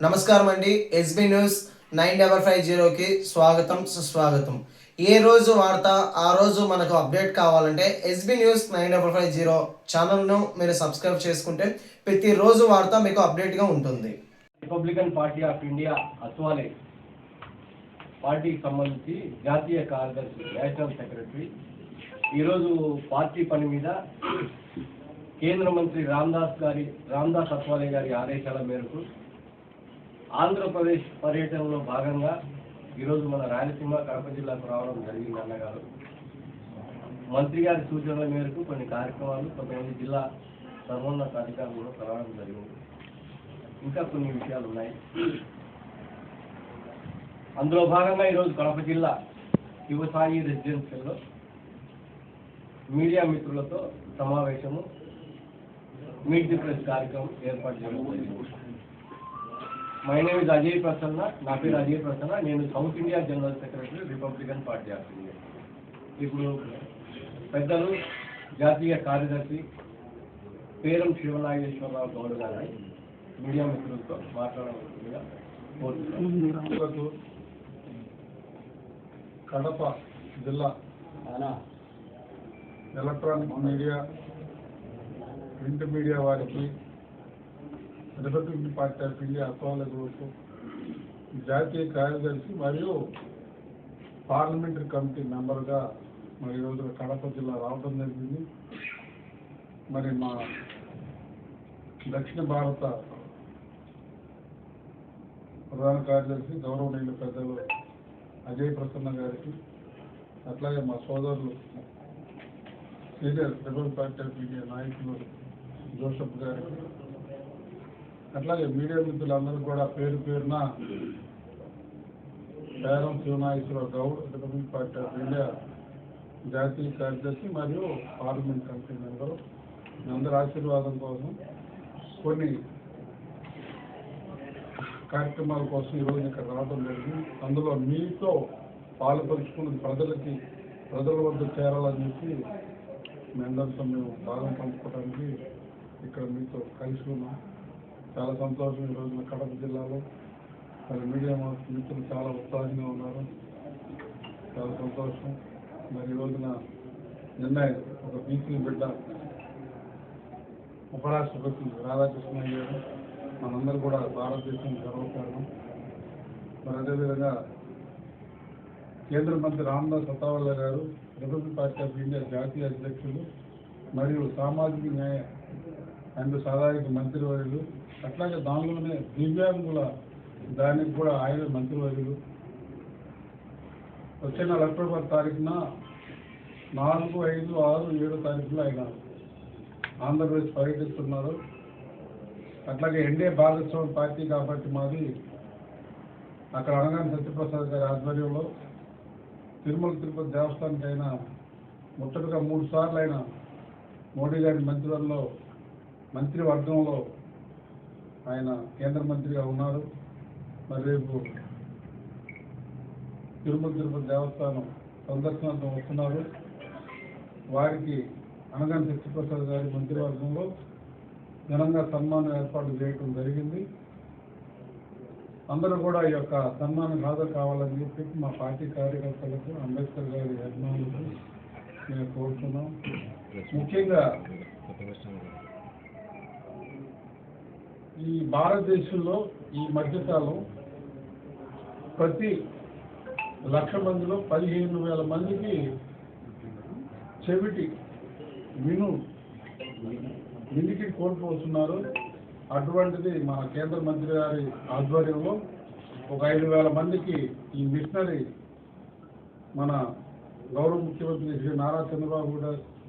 నమస్కారం అండి SB news nine double five జీరోకి స్వాగతం సుస్వాగతం. ఏ రోజు వార్త ఆ రోజు మనకు అప్డేట్ కావాలంటే SB news nine double five zero ఛానల్ను మీరు సబ్స్క్రైబ్ చేసుకుంటే ప్రతిరోజు వార్త మీకు అప్డేట్గా ఉంటుంది. Republican party of India Athawale. పార్టీకి సంబంధించి జాతీయ కార్యదర్శి నేషనల్ సెక్రటరీ. ఈరోజు పార్టీ పని మీద కేంద్ర మంత్రి రామ్దాస్ గారి రామ్దాస్ అత్వాలే గారి ఆదేశాల మేరకు ఆంధ్రప్రదేశ్ పర్యటనలో భాగంగా ఈరోజు మన రాయలసీమ కడప జిల్లాకు రావడం జరిగింది అన్నగారు. మంత్రి గారి సూచనల మేరకు కొన్ని కార్యక్రమాలు కొంతమంది జిల్లా సర్వోన్నత అధికారులు కలవడం జరిగింది. ఇంకా కొన్ని విషయాలు ఉన్నాయి. అందులో భాగంగా ఈరోజు కడప జిల్లా యువసాయి రెసిడెన్షియల్లో మీడియా మిత్రులతో సమావేశము మీట్ ది ప్రెస్ కార్యక్రమం ఏర్పాటు చేయడం జరిగింది. My name is Ajay Prasanna నా పేరు అజయ్ ప్రసన్న నేను South India general secretary Republican Party of India ఇప్పుడు పెద్దలు జాతీయ కార్యదర్శి పేరం శివనాగేశ్వరరావు గౌడ్ గారిని మీడియా మిత్రులతో మాట్లాడవచ్చు కడప జిల్లా ఎలక్ట్రానిక్ మీడియా ప్రింట్ మీడియా వారికి రిపబ్లిక్ పార్టీ ఆఫ్ ఇండియా అసోల గ్రూపు జాతీయ కార్యదర్శి మరియు పార్లమెంటరీ కమిటీ మెంబర్గా మరి ఈరోజు కడప జిల్లా రావడం జరిగింది. మరి మా దక్షిణ భారత ప్రధాన కార్యదర్శి గౌరవనీయుల పెద్దలు అజయ్ ప్రసన్న గారికి అట్లాగే మా సోదరులు senior Republic Party of India నాయకులు జోసఫ్ గారికి అట్లాగే మీడియా మిత్రులందరూ కూడా పేరు పేరున Peram Sivanageswararao Goud Republic Party of India జాతీయ కార్యదర్శి మరియు పార్లమెంట్ కమిటీ మెంబరు. అందరి ఆశీర్వాదం కోసం కొన్ని కార్యక్రమాల కోసం ఈరోజు ఇక్కడ రావడం జరిగింది. అందులో మీతో పాలుపరుచుకున్న ప్రజలకి ప్రజల వద్ద చేరాలని చెప్పి మేమందరితో అందరితో మేము భాగం పంచుకోవడానికి ఇక్కడ మీతో కలిసి ఉన్నాం. చాలా సంతోషం ఈరోజు రోజున కడప జిల్లాలో. మరి మీడియా మిత్రులు చాలా ఉత్సాహంగా ఉన్నారు. చాలా సంతోషం. మరి ఈ రోజున నిన్న ఒక బీసీ బిడ్డ ఉపరాష్ట్రపతి రాధాకృష్ణ గారు మనందరూ కూడా భారతదేశం గర్వకారణం. మరి అదేవిధంగా కేంద్ర మంత్రి రామ్దాస్ అతావాలా గారు రిపబ్లిక్ పార్టీ ఆఫ్ ఇండియా జాతీయ అధ్యక్షులు మరియు సామాజిక న్యాయ అండ్ సాధారణ మంత్రివర్యులు అట్లాగే దానిలోనే దివ్యాంగుల దానికి కూడా ఆయన మంత్రివర్యులు. వచ్చే నెల అక్టోబర్ తారీఖున నాలుగు ఐదు ఆరు ఏడు తారీఖులో ఆయన ఆంధ్రప్రదేశ్ పర్యటిస్తున్నారు. అట్లాగే ఎన్డీఏ భాగస్వామి పార్టీ కాబట్టి మాది అక్కడ అనగానే సత్యప్రసాద్ గారి ఆధ్వర్యంలో తిరుమల తిరుపతి దేవస్థానానికి ఆయన ముట్టడిగా మూడు సార్లు ఆయన మోడీ గారి మంత్రివర్గంలో మంత్రివర్గంలో ఆయన కేంద్ర మంత్రిగా ఉన్నారు. మరి రేపు తిరుమల తిరుపతి దేవస్థానం సందర్శనార్థం వస్తున్నారు. వారికి అనగాని సత్యప్రసాద్ గారి మంత్రివర్గంలో ఘనంగా సన్మానం ఏర్పాటు చేయడం జరిగింది. అందరూ కూడా ఈ యొక్క సన్మానం హాజరు కావాలని చెప్పి మా పార్టీ కార్యకర్తలకు అంబేద్కర్ గారి అభిమానులకు మేము కోరుతున్నాం. ముఖ్యంగా ఈ భారతదేశంలో ఈ మధ్యకాలం ప్రతి లక్ష మందిలో పదిహేను వేల మందికి చెవిటి విను వినికి కోల్పోతున్నారు. అటువంటిది మన కేంద్ర మంత్రి గారి ఆధ్వర్యంలో ఒక ఐదు వేల మందికి ఈ మిషనరీ మన గౌరవ ముఖ్యమంత్రి శ్రీ నారా చంద్రబాబు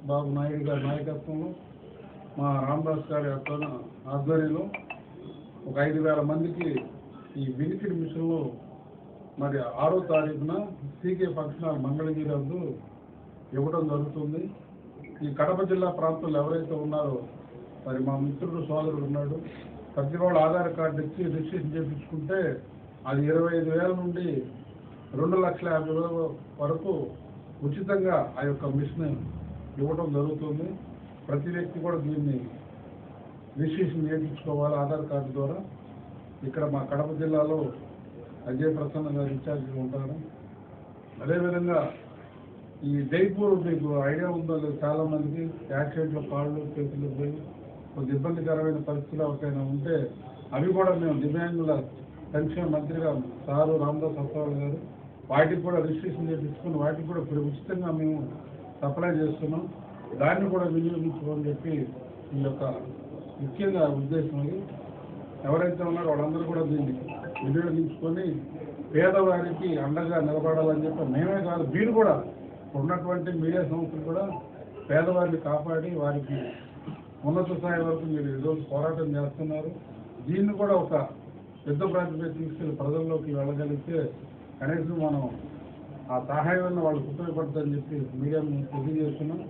బాబు నాయుడు గారి నాయకత్వంలో మా రామదాస్ గారి ఆధ్వర్యంలో ఒక ఐదు వేల మందికి ఈ బెనిఫిట్ మిషన్లు మరి ఆరో తారీఖున సీకే ఫంక్షన్ మంగళగిరి అందు ఇవ్వడం జరుగుతుంది. ఈ కడప జిల్లా ప్రాంతంలో ఎవరైతే ఉన్నారో మరి మా మిత్రుడు సోదరుడు ఉన్నాడు. ప్రతి వాళ్ళు ఆధార్ కార్డు ఇచ్చి రిజిస్ట్రేషన్ చేయించుకుంటే అది ఇరవై ఐదు వేల నుండి రెండు లక్షల యాభై వేల వరకు ఉచితంగా ఆ యొక్క మిషన్ ఇవ్వడం జరుగుతుంది. ప్రతి వ్యక్తి కూడా దీన్ని రిజిస్ట్రేషన్ చేయించుకోవాలి ఆధార్ కార్డు ద్వారా. ఇక్కడ మా కడప జిల్లాలో అజయ్ ప్రసన్న గారు ఇన్ఛార్జ్గా ఉంటారు. అదేవిధంగా ఈ జైపూర్ మీకు ఐడియా ఉందో లేదు చాలా మందికి యాక్సిడెంట్లో కాళ్ళు చేతులు పోయి కొద్ది ఇబ్బందికరమైన పరిస్థితులు ఎవరికైనా ఉంటే అవి కూడా మేము దివ్యాంగుల సంక్షేమ మంత్రిగా సారు రామదాస్ అసవాల్ గారు వాటికి కూడా రిజిస్ట్రేషన్ చేయించుకుని వాటికి కూడా ఇప్పుడు ఉచితంగా మేము సప్లై చేస్తున్నాం. దాన్ని కూడా వినియోగించుకోని చెప్పి ఈ యొక్క ముఖ్యంగా ఉద్దేశం అది ఎవరైతే ఉన్నారో వాళ్ళందరూ కూడా దీన్ని వినియోగించుకొని పేదవారికి అండగా నిలబడాలని చెప్పి మేమే కాదు మీరు కూడా ఉన్నటువంటి మీడియా సంస్థలు కూడా పేదవారిని కాపాడి వారికి ఉన్నత స్థాయి వరకు మీరు ఈరోజు పోరాటం చేస్తున్నారు. దీన్ని కూడా ఒక పెద్ద ప్రాతిపై తీసుకెళ్ళి ప్రజల్లోకి వెళ్ళగలిగితే కనీసం మనం ఆ సహాయం వాళ్ళకి ఉపయోగపడుతుందని చెప్పి మీడియా తెలియజేస్తున్నాం.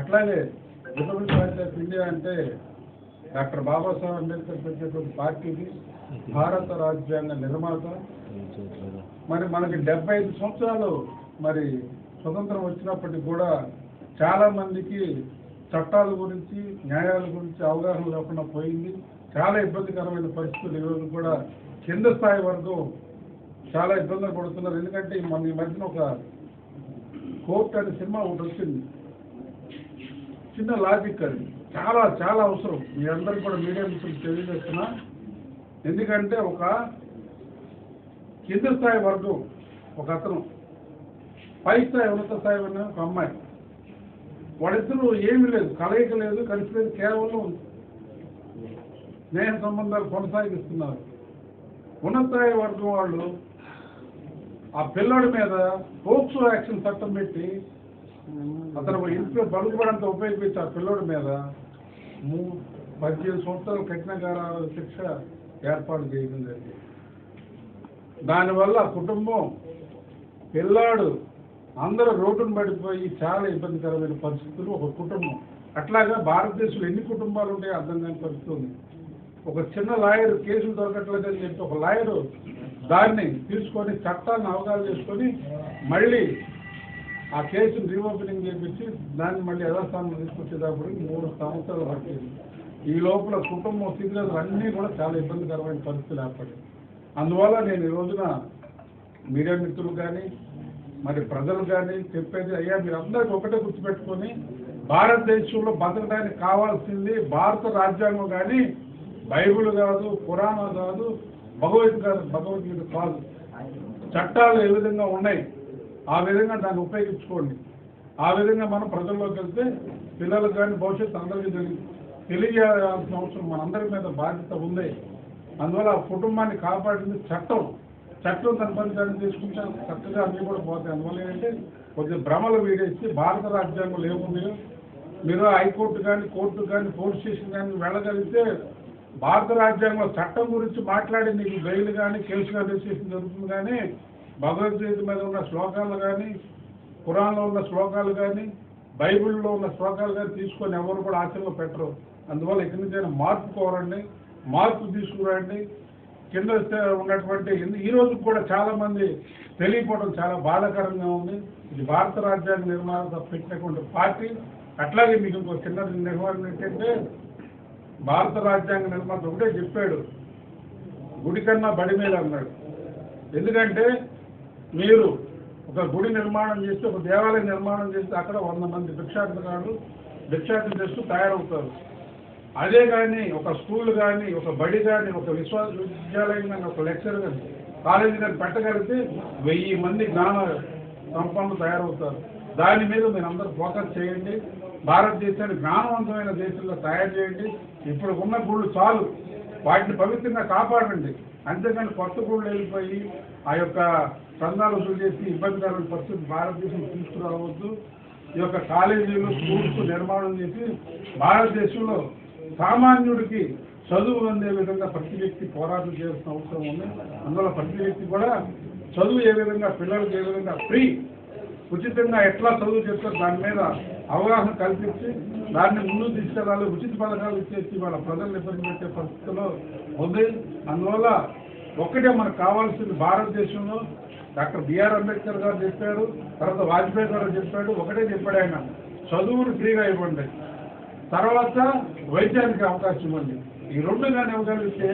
అట్లాగే రిపబ్లిక్ పార్టీ ఆఫ్ ఇండియా అంటే డాక్టర్ బాబాసాహెబ్ అంబేద్కర్ పెట్టినటువంటి పార్టీకి భారత రాజ్యాంగ నిర్మాత. మరి మనకి డెబ్బై ఐదు సంవత్సరాలు మరి స్వతంత్రం వచ్చినప్పటికి కూడా చాలా మందికి చట్టాల గురించి న్యాయాల గురించి అవగాహన లేకుండా పోయింది. చాలా ఇబ్బందికరమైన పరిస్థితులు ఈరోజు కూడా కింద స్థాయి వరకు చాలా ఇబ్బందులు పడుతున్నారు. ఎందుకంటే మన ఈ మధ్యన ఒక కోర్ట్ అనే సినిమా ఒకటి వచ్చింది. చిన్న లాజిక్ అది. చాలా చాలా అవసరం. మీ అందరికీ కూడా మీడియా మిత్రులు తెలియజేస్తున్నా. ఎందుకంటే ఒక కింద స్థాయి వర్గం ఒక అతను పై స్థాయి ఉన్నత స్థాయి ఉన్న ఒక అమ్మాయి. వాళ్ళిద్దరూ ఏమీ లేదు కలయిక లేదు కలిసి లేదు కేవలం స్నేహ సంబంధాలు కొనసాగిస్తున్నారు. ఉన్నత స్థాయి వర్గం వాళ్ళు ఆ పిల్లోడి మీద పోక్సో యాక్షన్ చట్టం పెట్టి అతను ఇంట్లో బలుగుబడంత ఉపయోగించి ఆ పిల్లోడి మీద మూడు పద్దెనిమిది సంవత్సరాలు కఠిన శిక్ష ఏర్పాటు చేయడం జరిగింది. దానివల్ల కుటుంబం పిల్లాడు అందరూ రోడ్డును పడిపోయి చాలా ఇబ్బందికరమైన పరిస్థితులు ఒక కుటుంబం. అట్లాగా భారతదేశంలో ఎన్ని కుటుంబాలు ఉంటాయో అర్థం కాని పరిస్థితి ఉంది. ఒక చిన్న లాయర్ కేసులు దొరకట్లేదని చెప్పి ఒక లాయరు దాన్ని తీసుకొని చట్టాన్ని అవగాహన చేసుకొని మళ్ళీ ఆ కేసును రీఓపెనింగ్ చేపించి దాన్ని మళ్ళీ యథాస్థానం తీసుకొచ్చేటప్పటికి మూడు సంవత్సరాలు పట్టింది ఈ లోపల కుటుంబం స్థితిగతులు అన్నీ కూడా చాలా ఇబ్బందికరమైన పరిస్థితులు ఏర్పడింది అందువల్ల నేను ఈ రోజున మీడియా మిత్రులు కానీ మరి ప్రజలు కానీ చెప్పేది అయ్యా మీరు అందరికీ ఒకటే గుర్తుపెట్టుకొని భారతదేశంలో బతకడానికి కావాల్సింది భారత రాజ్యాంగం కానీ బైబిల్ కాదు పురాణం కాదు భగవద్గీత భగవద్గీత కాదు. చట్టాలు ఏ విధంగా ఉన్నాయి? ఆ విధంగా దాన్ని ఉపయోగించుకోండి. ఆ విధంగా మనం ప్రజల్లోకి వెళ్తే పిల్లలకు కానీ భవిష్యత్తు అందరికీ తెలియ తెలియజేయాల్సిన అవసరం మనందరి మీద బాధ్యత ఉంది. అందువల్ల ఆ కుటుంబాన్ని కాపాడింది చట్టం. చట్టం తన పని తీసుకుంటే చక్కగా అన్నీ కూడా పోతాయి. అందువల్ల ఏంటంటే కొద్దిగా భ్రమలు వీడేసి భారత రాజ్యాంగంలో ఏముందో మీరు హైకోర్టు కానీ కోర్టు కానీ పోలీస్ స్టేషన్ కానీ వెళ్ళగలిగితే భారత రాజ్యాంగంలో చట్టం గురించి మాట్లాడి నీకు బెయిల్ కానీ కేసు కానీ రిజిస్ట్రేషన్ జరుగుతుంది కానీ భగవద్గీత మీద ఉన్న శ్లోకాలు కానీ పురాణంలో ఉన్న శ్లోకాలు కానీ బైబిల్లో ఉన్న శ్లోకాలు కానీ తీసుకొని ఎవరు కూడా ఆశలో పెట్టరు. అందువల్ల ఇక్కడి నుంచి మార్పు కోరండి మార్పు తీసుకురండి. కింద ఉన్నటువంటి ఈ రోజు కూడా చాలామంది తెలియపోవడం చాలా బాధాకరంగా ఉంది. ఇది భారత రాజ్యాంగ నిర్మాణ పెట్టినటువంటి పార్టీ. అట్లాగే మీకు ఇంకో చిన్న నిర్మాణం ఏంటంటే భారత రాజ్యాంగ నిర్మాత ఒకటే చెప్పాడు. గుడి కన్నా బడి మీద అన్నాడు. ఎందుకంటే మీరు ఒక గుడి నిర్మాణం చేస్తే ఒక దేవాలయం నిర్మాణం చేస్తే అక్కడ వంద మంది భిక్షాటనగాళ్ళు భిక్షాటన చేస్తూ తయారవుతారు. అదే కానీ ఒక స్కూల్ కానీ ఒక బడి కానీ ఒక విశ్వవిద్యాలయం కానీ ఒక లెక్చర్ కానీ కాలేజీ కానీ పెట్టగలిగితే వెయ్యి మంది జ్ఞాన సంపన్నులు తయారవుతారు. దాని మీద మీరు అందరూ ఫోకస్ చేయండి. భారతదేశాన్ని జ్ఞానవంతమైన దేశంలో తయారు చేయండి. ఇప్పుడు ఉన్న గుళ్ళు చాలు. వాటిని పవిత్రంగా కాపాడండి. అంతేకాని కొత్త గుళ్ళు వెళ్ళిపోయి ఆ యొక్క చందాలు వసూలు చేసి ఇబ్బందికరమైన పరిస్థితి భారతదేశం తీసుకురావద్దు. ఈ యొక్క కాలేజీలు స్కూల్స్ నిర్మాణం చేసి భారతదేశంలో సామాన్యుడికి చదువు అందే విధంగా ప్రతి వ్యక్తి పోరాటం చేయాల్సిన అవసరం ఉంది. అందువల్ల ప్రతి వ్యక్తి కూడా చదువు ఏ విధంగా పిల్లలకు ఏ విధంగా ఫ్రీ ఉచితంగా ఎట్లా చదువు చేస్తారు దాని మీద అవగాహన కల్పించి దాన్ని ముందు తీసుకెళ్ళాలి. ఉచిత పథకాలు ఇచ్చేసి వాళ్ళ ప్రజల్ని ఇబ్బంది పెట్టే పరిస్థితిలో ఉంది. అందువల్ల ఒక్కటే మనకు కావాల్సింది భారతదేశంలో డాక్టర్ బిఆర్ అంబేద్కర్ గారు చెప్పాడు తర్వాత వాజ్పేయి గారు చెప్పాడు ఒకటే చెప్పాడు ఆయన. చదువును ఫ్రీగా ఇవ్వండి. తర్వాత వైద్యానికి అవకాశం ఇవ్వండి ఈ రెండు కానీ ఇవ్వగలిగితే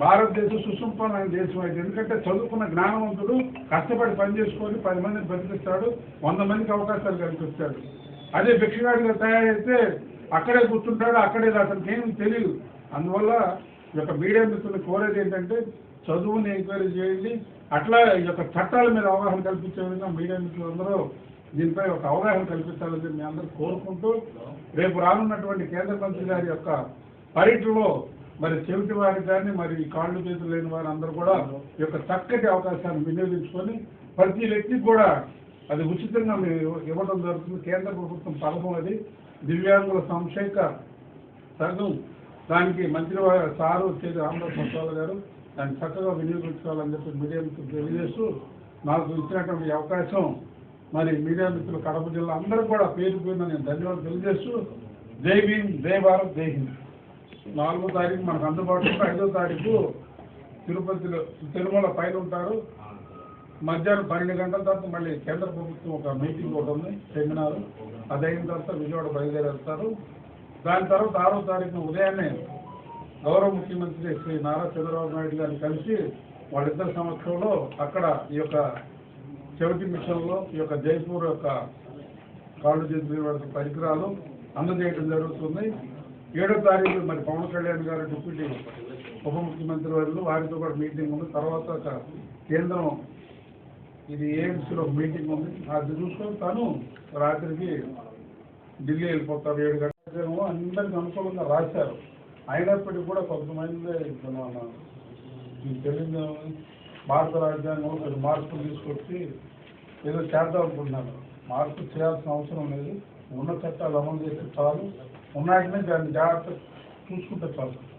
భారతదేశం సుసంపన్నమైన దేశం అయితే. ఎందుకంటే చదువుకున్న జ్ఞానవంతుడు కష్టపడి పని చేసుకొని పది మందిని బతికిస్తాడు వంద మందికి అవకాశాలు కల్పిస్తాడు. అదే భిక్షగాడిగా తయారైతే అక్కడే కూర్చుంటాడు అక్కడే అతనికి ఏమి తెలియదు అందువల్ల ఈ యొక్క మీడియా మిత్రులు కోరేది ఏంటంటే చదువుని ఎంక్వైరీ చేయండి అట్లా ఈ యొక్క చట్టాల మీద అవగాహన కల్పించే విధంగా మీడియా మిత్రులందరూ దీనిపై ఒక అవగాహన కల్పించాలని మీ అందరూ కోరుకుంటూ రేపు రానున్నటువంటి కేంద్ర మంత్రి గారి యొక్క పర్యటనలో మరి చెవిటి వారి కానీ మరి కాళ్ళు చేతులు లేని వారు అందరూ కూడా ఈ యొక్క చక్కటి అవకాశాన్ని వినియోగించుకొని ప్రతి వ్యక్తికి కూడా అది ఉచితంగా మీరు ఇవ్వడం జరుగుతుంది. కేంద్ర ప్రభుత్వం పథకం అది దివ్యాంగుల సంక్షేక సంఘం దానికి మంత్రి సారు వచ్చేది రామదాస్ మసాల గారు దాన్ని చక్కగా వినియోగించుకోవాలని చెప్పి మీడియా మిత్రులు తెలియజేస్తూ నాకు ఇచ్చినటువంటి అవకాశం మరి మీడియా మిత్రులు కడప జిల్లా అందరూ కూడా పేరు పేరున నేను ధన్యవాదాలు తెలియజేస్తూ జై భీమ్ జై భారత్ జై హింద్. నాలుగో తారీఖు మనకు అందుబాటులో ఐదో తారీఖు తిరుపతిలో తిరుమల పైన ఉంటారు. మధ్యాహ్నం పన్నెండు గంటల తర్వాత మళ్ళీ కేంద్ర ప్రభుత్వం ఒక మీటింగ్ ఒకటి ఉంది సెమినార్. అది అయిన తర్వాత విజయవాడ బయలుదేరి వెళ్తారు దాని తర్వాత ఆరో తారీఖున ఉదయాన్నే గౌరవ ముఖ్యమంత్రి శ్రీ నారా చంద్రబాబు నాయుడు గారిని కలిసి వాళ్ళిద్దరి సమక్షంలో అక్కడ ఈ యొక్క చెవిటి మిషన్లో ఈ యొక్క జైపూర్ యొక్క కాళ్ళు చేసిన పరికరాలు అందజేయడం జరుగుతుంది. ఏడో తారీఖు మరి పవన్ కళ్యాణ్ గారు డిప్యూటీ ఉప ముఖ్యమంత్రి వారు వారితో కూడా మీటింగ్ ఉంది. తర్వాత ఒక కేంద్రం ఇది ఎయిమ్స్లో మీటింగ్ ఉంది. అది చూసుకొని తను రాత్రికి ఢిల్లీ వెళ్ళిపోతారు ఏడు గంటల అందరికి అనుకూలంగా రాశారు. అయినప్పటికీ కూడా కొంతమంది ఇప్పుడు మన తెలియదు భారత రాజ్యాంగంలో కొన్ని మార్పులు తీసుకొచ్చి ఏదో చేద్దాం అనుకుంటున్నారు. మార్పు చేయాల్సిన అవసరం లేదు. ఉన్న చట్టాలు అమలు చేస్తే చాలు. ఉన్నాటినే దాన్ని జాగ్రత్త చూసుకుంటే చాలు.